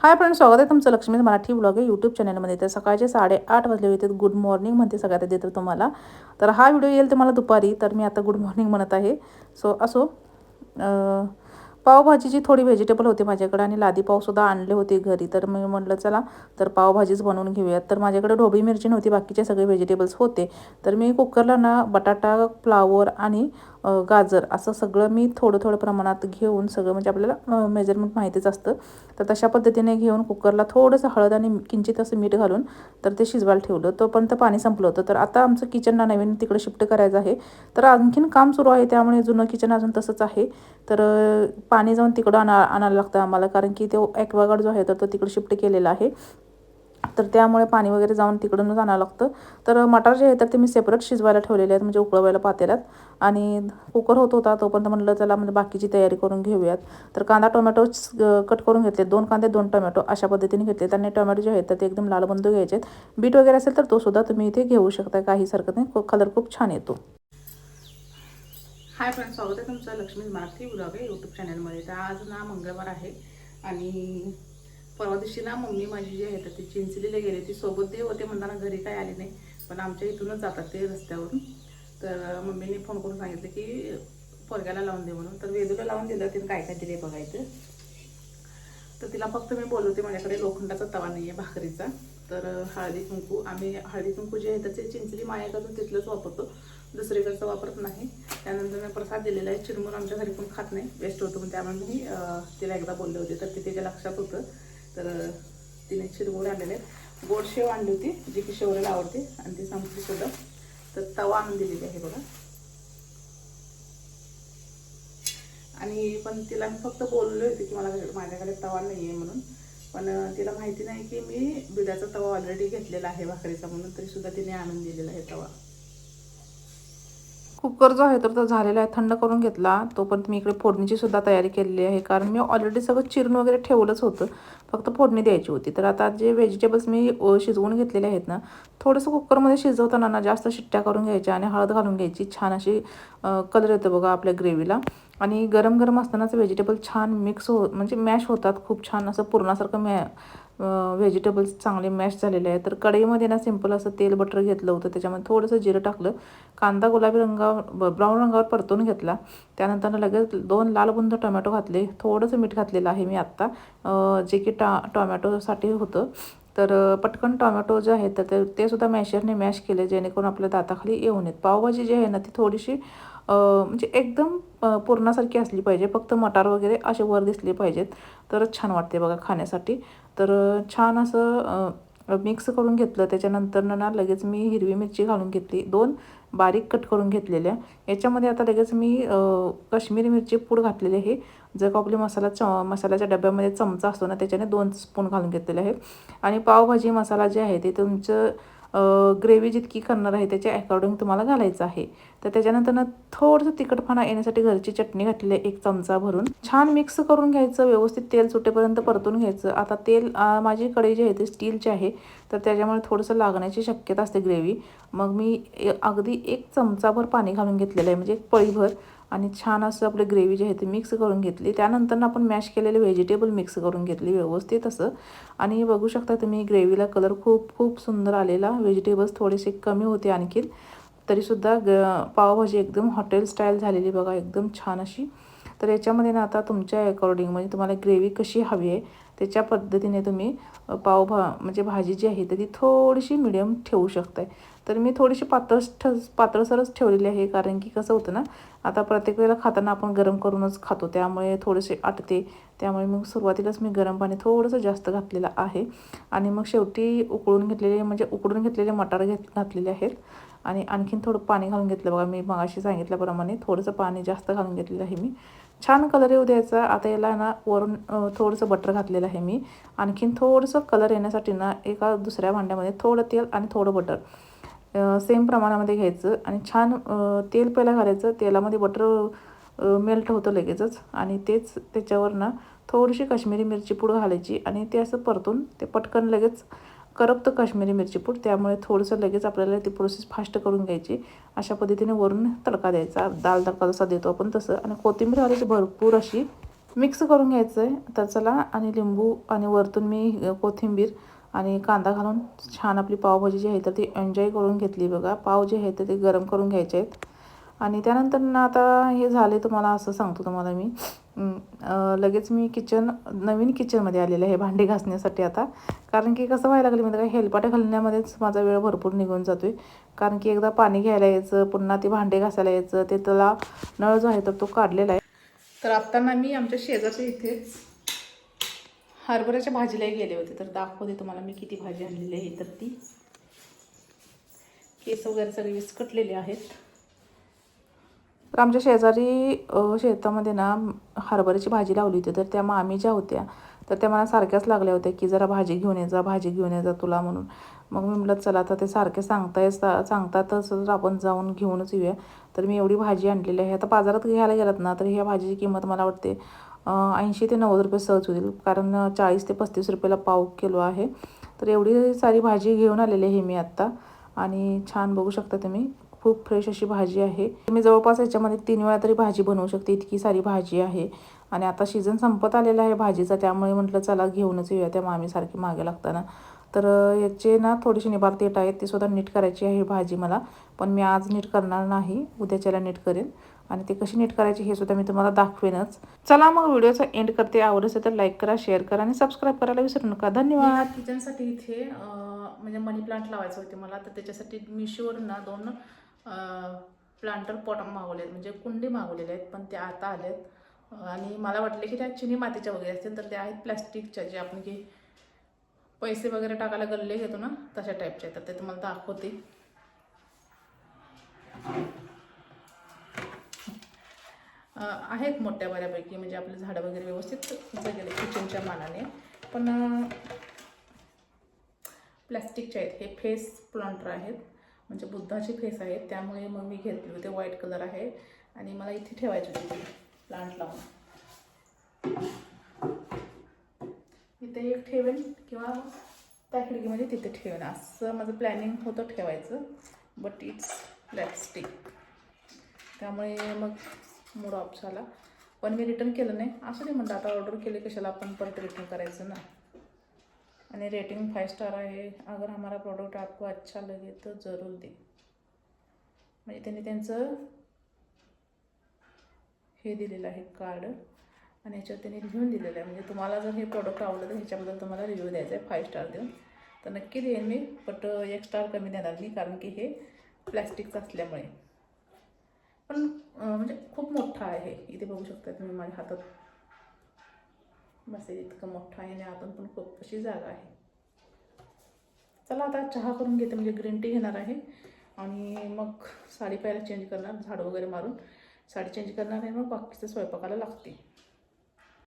Hi friend स्वागत आहे तुमचं लक्ष्मी मराठी ब्लॉग आहे यूट्यूब चॅनलमध्ये तर सकाळचे साडेआठ वाजले होते. गुड मॉर्निंग म्हणते सगळ्यात देतो तुम्हाला. तर हा व्हिडिओ येईल तुम्हाला दुपारी तर मी आता गुड मॉर्निंग म्हणत आहे. सो असो पावभाजीची थोडी व्हेजिटेबल होती माझ्याकडे आणि लादी पावसुद्धा आणले होते घरी. तर मी म्हटलं चला तर पावभाजीच बनवून घेऊयात. तर माझ्याकडे ढोबळी मिरची नव्हती बाकीचे सगळे व्हेजिटेबल्स होते. तर मी कुकरला ना बटाटा फ्लावर आणि गाजर असं सगळं मी थोडं थोडं प्रमाणात घेऊन सगळं म्हणजे आपल्याला मेजरमेंट माहितीच असतं. तर तशा पद्धतीने घेऊन कुकरला थोडंसं हळद आणि किंचित असं मीठ घालून तर ते शिजवायला ठेवलं. तोपर्यंत पाणी संपलं होतं. तर आता आमचं किचनला नवीन तिकडे शिफ्ट करायचं आहे. तर आणखीन काम सुरू आहे त्यामुळे जुनं किचन अजून तसंच आहे. तर पाणी जाऊन तिकडं आणा आणायला लागतं आम्हाला कारण की तो ॲक्वागार्ड जो आहे तर तो तिकडे शिफ्ट केलेला आहे. तर त्यामुळे पाणी वगैरे जाऊन तिकडूनच आणावं लागतं. तर मटार जे आहे तर ते मी सेपरेट शिजवायला ठेवलेले आहेत म्हणजे उकळवायला पातेल्यात. आणि कुकर होत होता तोपर्यंत म्हटलं चला म्हणजे बाकीची तयारी करून घेऊयात. तर कांदा टोमॅटो कट करून घेतले. दोन कांदे दोन टोमॅटो अशा पद्धतीने घेतले. आणि टोमॅटो जे आहेत तर ते एकदम लाल घ्यायचे आहेत. बीट वगैरे असेल तर तो सुद्धा तुम्ही इथे घेऊ शकता. काही हरकत नाही. कलर खूप छान येतो. हाय फ्रेंड्स स्वागत आहे तुमचं लक्ष्मी मराठी ब्लॉग आहे यूट्यूब चॅनलमध्ये तर आज ना मंगळवार आहे आणि परवा दिवशी ना मम्मी माझी जी आहे तर ती चिंचलीला गेली ती सोबत ते होते म्हणताना घरी काय आले नाही. पण आमच्या इथूनच जातात ते रस्त्यावरून. तर मम्मीने फोन करून सांगितलं की पोरग्याला लावून दे म्हणून. तर वेदूला लावून दिलं तिने काय काय दिले बघायचं. तर तिला फक्त मी बोलवते माझ्याकडे लोखंडाचा तवा नाही आहे भाकरीचा. तर हळदी कुंकू आम्ही हळदी कुंकू जे आहे त्याचे चिंचली मायाकडून तिथलंच वापरतो. दुसरीकडचं वापरत नाही. त्यानंतर मी प्रसाद दिलेला आहे चिरमून आमच्या घरी पण खात नाही वेस्ट होतो पण त्यामुळे मी तिला एकदा बोलले होते तर ते लक्षात होतं तर तिने चिरमुर आणलेले. आहेत. गोड शेव आणली होती जी की शेवऱ्याला आवडते आणि ती संपली सुद्धा. तर तवा आणून दिलेली आहे बघा. आणि पण तिला मी फक्त बोलले होते की मला माझ्याकडे तवा नाही आहे म्हणून. पण तिला माहिती नाही की मी बिडाचा तवा ऑलरेडी घेतलेला आहे भाकरीचा म्हणून तरी सुद्धा तिने आणून दिलेला आहे तवा. कुकर जो आहे तर तो झालेला आहे. थंड करून घेतला. तोपर्यंत मी इकडे फोडणीची सुद्धा तयारी केलेली आहे. कारण मी ऑलरेडी सगळं चिरून वगैरे ठेवलंच होतं. फक्त फोडणी द्यायची होती. तर आता जे व्हेजिटेबल्स मी शिजवून घेतलेले आहेत ना थोडंसं कुकरमध्ये शिजवताना ना जास्त शिट्ट्या करून घ्यायच्या आणि हळद घालून घ्यायची. छान अशी कलर येतो बघा आपल्या ग्रेव्हीला आणि गरम गरम असतानाच व्हेजिटेबल छान मिक्स हो म्हणजे मॅश होतात. खूप छान असं पुरणासारखं मॅ व्हेजिटेबल्स चांगले मॅश झालेले आहेत. तर कढईमध्ये ना सिंपल असं तेल बटर घेतलं होतं. त्याच्यामध्ये थोडंसं जिरं टाकलं. कांदा गुलाबी रंगावर ब्राऊन रंगावर परतून घेतला. त्यानंतर लगेच दोन लाल बुंद टोमॅटो घातले. थोडंसं मीठ घातलेलं आहे मी आत्ता. जे की टा टोमॅटोसाठी होतं. तर पटकन टोमॅटो जे आहेत तर ते सुद्धा मॅशरने मॅश केले जेणेकरून आपल्या दाताखाली येऊ नयेत. पावभाजी जी आहे ना ती थोडीशी म्हणजे एकदम पुरणासारखी असली पाहिजे. फक्त मटार वगैरे असे वर दिसले पाहिजेत. तरच छान वाटते बघा खाण्यासाठी. तर छान असं मिक्स करून घेतलं. त्याच्यानंतर ना लगेच मी हिरवी मिरची घालून घेतली. दोन बारीक कट करून घेतलेल्या. याच्यामध्ये आता लगेच मी काश्मीरी मिरची पूड घातलेली आहे. जर का आपली मसाला च मसाल्याच्या डब्यामध्ये चमचा असतो ना त्याच्याने दोन स्पून घालून घेतलेले आहे. आणि पावभाजी मसाला जे आहे ते तुमचं ग्रेव्ही जितकी करणार आहे त्याच्या अकॉर्डिंग तुम्हाला घालायचं आहे. तर त्याच्यानंतर ना थोडंसं तिखटपणा येण्यासाठी घरची चटणी घातलेली आहे एक चमचा भरून. छान मिक्स करून घ्यायचं व्यवस्थित तेल सुटेपर्यंत परतून घ्यायचं. आता तेल माझी कढई जी आहे ती स्टीलची आहे तर त्याच्यामुळे थोडंसं लागण्याची शक्यता असते ग्रेव्ही मग मी अगदी एक चमचाभर पाणी घालून घेतलेलं आहे म्हणजे एक पळीभर. आणि छान असं आपलं ग्रेव्ही जी आहे ती मिक्स करून घेतली. त्यानंतर आपण मॅश केलेले व्हेजिटेबल मिक्स करून घेतली व्यवस्थित असं. आणि बघू शकता तुम्ही ग्रेव्हीला कलर खूप खूप सुंदर आलेला. व्हेजिटेबल्स थोडेसे कमी होते आणखीन. तरीसुद्धा ग पावभाजी एकदम हॉटेल स्टाईल झालेली बघा एकदम छान अशी. तर याच्यामध्ये ना आता तुमच्या अकॉर्डिंग म्हणजे तुम्हाला ग्रेव्ही कशी हवी आहे त्याच्या पद्धतीने तुम्ही पावभा पाव भा म्हणजे भाजी जी आहे तर ती थोडीशी मिडियम ठेवू शकताय. तर मी थोडीशी पातळ ठ पातळसरच ठेवलेली आहे कारण की कसं होतं ना आता प्रत्येक वेळेला खाताना आपण गरम करूनच खातो. त्यामुळे थोडेसे आटते. त्यामुळे मग सुरुवातीलाच मी गरम पाणी थोडंसं जास्त घातलेलं आहे. आणि मग शेवटी उकळून घेतलेले म्हणजे उकडून घेतलेले मटार घेत घातलेले आहेत. आणि आणखीन थोडं पाणी घालून घेतलं बघा. मी मगाशी सांगितल्याप्रमाणे थोडंसं पाणी जास्त घालून घेतलेलं आहे मी. छान कलर येऊ द्यायचा. आता याला ना वरून थोडंसं बटर घातलेलं आहे मी. आणखीन थोडंसं कलर येण्यासाठी ना एका दुसऱ्या भांड्यामध्ये थोडं तेल आणि थोडं बटर सेम प्रमाणामध्ये घ्यायचं. आणि छान तेल पहिला घालायचं. तेलामध्ये बटर मेल्ट होतं लगेचच. आणि तेच त्याच्यावर ना थोडीशी काश्मीरी मिरची पूड घालायची. आणि ते असं परतून ते पटकन लगेच करपतं काश्मीरी मिरची पूड त्यामुळे थोडंसं लगेच आपल्याला ती प्रोसेस फास्ट करून घ्यायची. अशा पद्धतीने वरून तडका द्यायचा. दाल तडका जसा देतो आपण तसं. आणि कोथिंबीर घालायची भरपूर अशी मिक्स करून घ्यायचं आहे तर चला आणि लिंबू आणि वरतून मी कोथिंबीर आणि कांदा घालून छान आपली पावभाजी जी आहे तर ती एन्जॉय करून घेतली बघा. पाव जे आहे तर ते गरम करून घ्यायचे आहेत. आणि त्यानंतर ना आता हे झाले तुम्हाला असं सांगतो तुम्हाला मी. लगेच मी किचन नवीन किचनमध्ये आलेलं आहे भांडी घासण्यासाठी आता. कारण की कसं व्हायला लागले म्हणजे काय हेलपाटे घालण्यामध्येच माझा वेळ भरपूर निघून जातो आहे कारण की एकदा पाणी घ्यायला यायचं पुन्हा ते भांडे घासायला यायचं ते त्याला नळ जो आहे तर तो काढलेला आहे. तर आत्ता ना मी आमच्या शेजारच्या इथेच हरभऱ्याच्या भाजीलाही गेले होते. तर दाखवते तुम्हाला मी किती भाजी आणलेली आहे. तर ती केस वगैरे सगळे विस्कटलेले आहेत. तर आमच्या शेजारी शेतामध्ये ना हरभऱ्याची भाजी लावली होती. तर त्या मामी ज्या होत्या. तर त्या मला सारख्याच लागल्या होत्या की जरा भाजी घेऊन ये जा भाजी घेऊन ये जा तुला म्हणून. मग मी म्हटलं चला तर ते सारखे सांगताय सांगतातच तर आपण जाऊन घेऊनच येऊया. तर मी एवढी भाजी आणलेली आहे. आता बाजारात घ्यायला गेलात ना तर ह्या भाजीची किंमत मला वाटते ऐंशी ते नव्वद रुपये सहज होतील. कारण चाळीस ते पस्तीस रुपयाला पाव किलो आहे. तर एवढी सारी भाजी घेऊन आलेली आहे मी आत्ता. आणि छान बघू शकता तुम्ही. खूप फ्रेश अशी भाजी आहे. मी जवळपास याच्यामध्ये तीन वेळा तरी भाजी बनवू शकते. इतकी सारी भाजी आहे. आणि आता सीझन संपत आलेला आहे भाजीचा. त्यामुळे म्हटलं चला घेऊनच येऊया त्या मामीसारखी मागे लागताना. तर याचे ना थोडीशी निबार तेट आहेत. ती सुद्धा नीट करायची आहे भाजी मला. पण मी आज नीट करणार नाही. उद्याच्याला नीट करेन. आणि ते कशी नीट करायची हे सुद्धा मी तुम्हाला दाखवेनच. चला मग व्हिडिओचा एंड करते. आवडत असेल तर लाईक करा शेअर करा आणि सबस्क्राईब करायला विसरू नका. धन्यवाद. किचनसाठी इथे म्हणजे मनी प्लांट लावायचं होते मला. तर त्याच्यासाठी मिशोवर ना दोन प्लांटर पॉट मागवले आहेत म्हणजे कुंडी मागवलेले आहेत पण ते आता आल्या आहेत आणि मला वाटले की त्या चिनी मातीच्या वगैरे असतील तर त्या आहेत प्लॅस्टिकच्या जे आपण की पैसे वगैरे टाकायला गल्ले घेतो ना तशा टाईपच्या आहेत. तर ते तुम्हाला दाखवते. आहेत मोठ्या बऱ्यापैकी म्हणजे आपले झाडं वगैरे व्यवस्थित गेले किचनच्या मानाने. पण प्लॅस्टिकचे आहेत. हे फेस प्लांटर आहेत. म्हणजे बुद्धाचे फेस आहेत त्यामुळे मग मी घेतले होते. व्हाईट कलर आहे. आणि मला इथे ठेवायचे होते प्लांट लावून. इथे एक ठेवेन किंवा त्या खिडकीमध्ये तिथे ठेवेन. असं माझं प्लॅनिंग होतं ठेवायचं बट इट्स प्लॅस्टिक त्यामुळे मग मूड ऑफ झाला. पण मी रिटर्न केलं नाही. असं नाही म्हणलं आता ऑर्डर केले कशाला आपण परत रिटर्न करायचं ना? आणि रेटिंग फाइव स्टार आहे. अगर हमारा प्रोडक्ट आपको अच्छा लगे तर ज़रूर दे. म्हणजे त्यांनी त्यांचं हे दिलेलं आहे कार्ड आणि ह्याच्यावर त्यांनी लिहून दिलेलं आहे. म्हणजे तुम्हाला जर हे प्रोडक्ट आवडलं तर ह्याच्याबद्दल तुम्हाला रिव्ह्यू द्यायचा आहे. फाईव्ह स्टार देऊन. तर नक्की देईन मी. बट एक स्टार कमी देणार नाही कारण की हे प्लॅस्टिकचं असल्यामुळे. पण म्हणजे खूप मोठा आहे. इथे बघू शकता तुम्ही माझ्या हातात. बस इतकं मोठं आहे आणि आतून पण खूप अशी जागा आहे. चला आता चहा करून घेते म्हणजे ग्रीन टी घेणार आहे. आणि मग साडी पहिला चेंज करणार झाडं वगैरे मारून. साडी चेंज करणार आहे मग बाकीचं स्वयंपाकाला लागते.